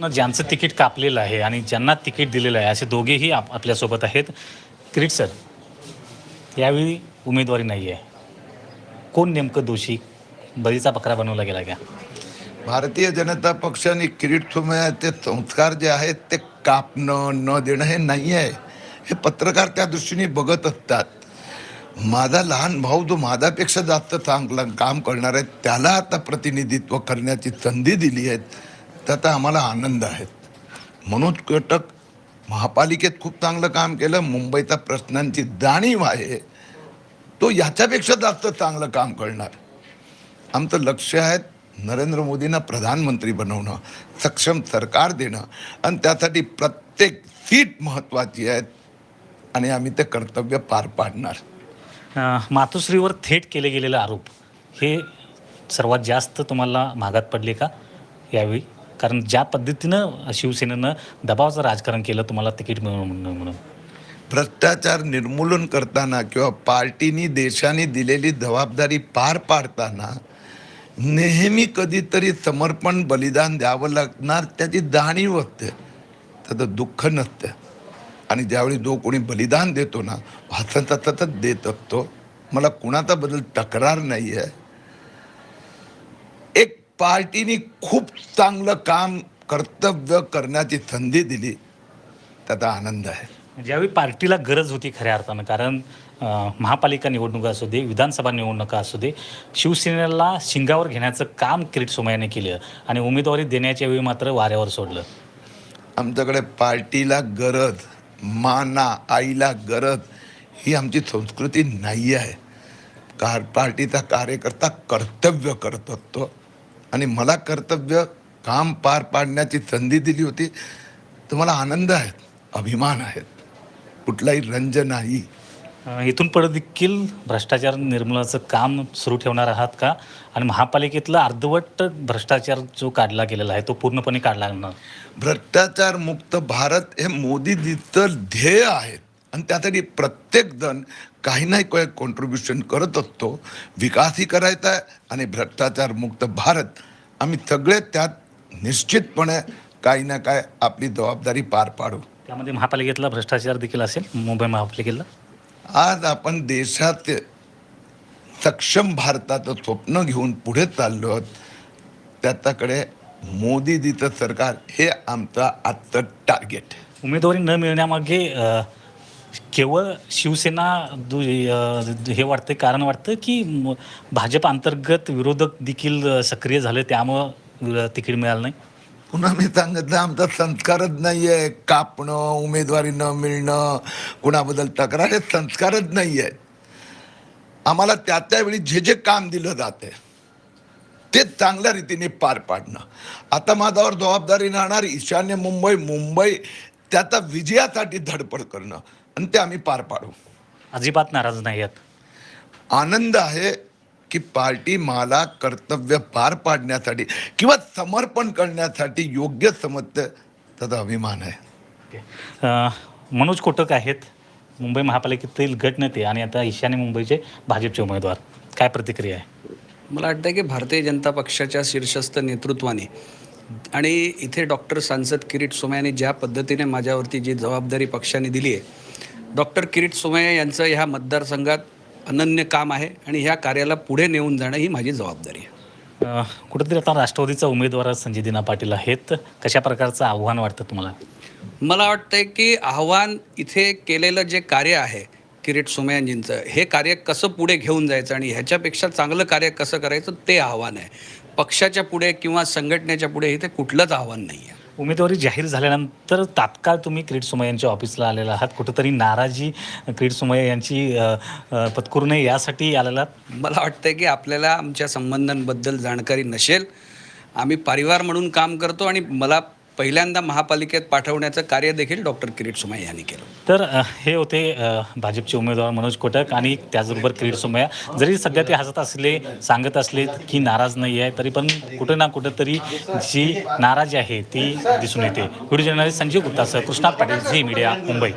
ना ज्यांचं तिकीट कापलेलं आहे आणि ज्यांना तिकीट दिलेलं आहे असे दोघेही आप आपल्यासोबत आहेत. क्रिट सर यावेळी उमेदवारी नाही आहे कोण नेमकं दोषी? बळीचा बकरा बनवला गेला का? भारतीय जनता पक्षाने किरीट ते संस्कार जे आहेत ते कापणं न देणं हे नाही आहे हे पत्रकार त्या दृष्टीने बघत असतात. माझा लहान भाऊ जो माझ्यापेक्षा जास्त चांगलं काम करणार आहे त्याला आता प्रतिनिधित्व करण्याची संधी दिली आहे. त्याचा आम्हाला आनंद आहे. मनोज कटक महापालिकेत खूप चांगलं काम केलं. मुंबईच्या प्रश्नांची जाणीव आहे. तो याच्यापेक्षा जास्त चांगलं काम करणार. आमचं लक्ष आहे नरेंद्र मोदींना प्रधानमंत्री बनवणं सक्षम सरकार देणं आणि त्यासाठी प्रत्येक सीट महत्त्वाची आहे आणि आम्ही ते कर्तव्य पार पाडणार. मातोश्रीवर थेट केले गेलेले आरोप हे सर्वात जास्त तुम्हाला महागात पडले का? यावेळी कारण ज्या पद्धतीनं शिवसेनेनं दबावाचं राजकारण केलं तुम्हाला तिकीट मिळवून म्हणून म्हणून. भ्रष्टाचार निर्मूलन करताना किंवा पार्टीनी देशाने दिलेली जबाबदारी पार पाडताना नेहमी कधीतरी समर्पण बलिदान द्यावं लागणार त्याची जाणीव असते. त्याचं दुःख नसतं. आणि ज्यावेळी जो कोणी बलिदान देतो ना हसत हसतच देत असतो. मला कुणाचा बदल तक्रार नाही आहे पार्टीने खूप चांगलं काम कर्तव्य करण्याची संधी दिली. त्याचा आनंद आहे. ज्यावेळी पार्टीला गरज होती खऱ्या अर्थानं कारण महापालिका निवडणुका असू दे विधानसभा निवडणुका असू दे शिवसेनेला शिंगावर घेण्याचं काम किरीट सोमय्याने केलं आणि उमेदवारी देण्याच्या वेळी मात्र वाऱ्यावर सोडलं. आमच्याकडे पार्टीला गरज माना आईला गरज ही आमची संस्कृती नाही आहे कार पार्टीचा कार्यकर्ता कर्तव्य करत असतो आणि मला कर्तव्य काम पार पाडण्याची संधी दिली होती. तर मला आनंद आहे अभिमान आहे. कुठलाही रंज नाही. इथून पुढे देखील भ्रष्टाचार निर्मूलनाचं काम सुरू ठेवणार आहात का? आणि महापालिकेतला अर्धवट भ्रष्टाचार जो काढला गेलेला आहे तो पूर्णपणे काढला भ्रष्टाचार मुक्त भारत हे मोदीजीचं ध्येय आहे. आणि त्यासाठी प्रत्येक जण काही नाही काही कॉन्ट्रीब्युशन करत असतो. विकासही करायचा आहे आणि भ्रष्टाचार मुक्त भारत. आम्ही सगळे त्यात निश्चितपणे काही ना काय आपली जबाबदारी पार पाडू. त्यामध्ये महापालिकेतला भ्रष्टाचार देखील असेल मुंबई महापालिकेतला? आज आपण देशात सक्षम भारताचं स्वप्न घेऊन पुढे चाललो आहोत. त्याच्याकडे मोदीजीचं सरकार हे आमचं आजचं टार्गेट उमेदवारी न मिळण्यामागे केवळ शिवसेना दु हे वाटतं कारण वाटतं की भाजप अंतर्गत विरोधक देखील सक्रिय झाले त्यामुळं तिकीट मिळालं नाही. पुन्हा मी सांगितलं आमचा संस्कारच नाही आहे कापणं उमेदवारी न मिळणं कुणाबद्दल तक्रार हे संस्कारच नाही आहे आम्हाला त्या त्यावेळी जे जे काम दिलं जाते ते चांगल्या रीतीने पार पाडणं. आता माझ्यावर जबाबदारी राहणार ईशान्य मुंबई मुंबई त्याचा विजयासाठी धडपड करणं. आणि ते आम्ही पार पाडू. अजिबात नाराज नाही आहेत आनंद आहे की पार्टी मला कर्तव्य पार पाडण्यासाठी किंवा समर्पण करण्यासाठी योग्य समजते त्याचा अभिमान आहे. मनोज कोटक आहेत. मुंबई महापालिकेतील गटनेते आणि आता ईशान्य मुंबईचे भाजपचे उमेदवार. काय प्रतिक्रिया आहे? मला वाटतं की भारतीय जनता पक्षाच्या शीर्षस्थ नेतृत्वाने आणि इथे डॉक्टर सांसद किरीट सोमय्याने ज्या पद्धतीने माझ्यावरती जी जबाबदारी पक्षाने दिली आहे डॉक्टर किरीट सोमय्या यांचं ह्या मतदारसंघात अनन्य काम आहे आणि ह्या कार्याला पुढे नेऊन जाणं ही माझी जबाबदारी आहे. कुठेतरी आता राष्ट्रवादीचा उमेदवार संजय दिना पाटील आहेत. कशा प्रकारचं आव्हान वाटतं तुम्हाला? मला वाटतंय की आव्हान इथे केलेलं जे कार्य आहे किरीट सोमय्यांजींचं हे कार्य कसं पुढे घेऊन जायचं आणि ह्याच्यापेक्षा चांगलं कार्य कसं करायचं ते आव्हान आहे. पक्षाच्या पुढे किंवा संघटनेच्या पुढे इथे कुठलंच आव्हान नाही आहे उमेदवारी जाहीर झाल्यानंतर तात्काळ तुम्ही क्रीड सुमय यांच्या ऑफिसला आलेला आहात कुठंतरी नाराजी क्रीड सुमय यांची पत्करू नये यासाठी आलेला आहात. मला वाटतं की आपल्याला आमच्या संबंधांबद्दल जाणकारी नसेल आम्ही परिवार म्हणून काम करतो आणि मला पहिल्यांदा महापालिकेत पाठवण्याचं कार्य देखील डॉक्टर किरीट सुमाई यांनी केलं. तर हे होते भाजपचे उमेदवार मनोज कोटक आणि त्याचबरोबर क्रीड सोमय्या. जरी सध्या ते हसत असले सांगत असले की नाराज नाही आहे तरी पण कुठं ना कुठेतरी जी नाराजी आहे ती दिसून येते. व्हिडिओ जर्नलिस्ट संजीव गुप्तासह कृष्णा पाटील झी मीडिया मुंबई.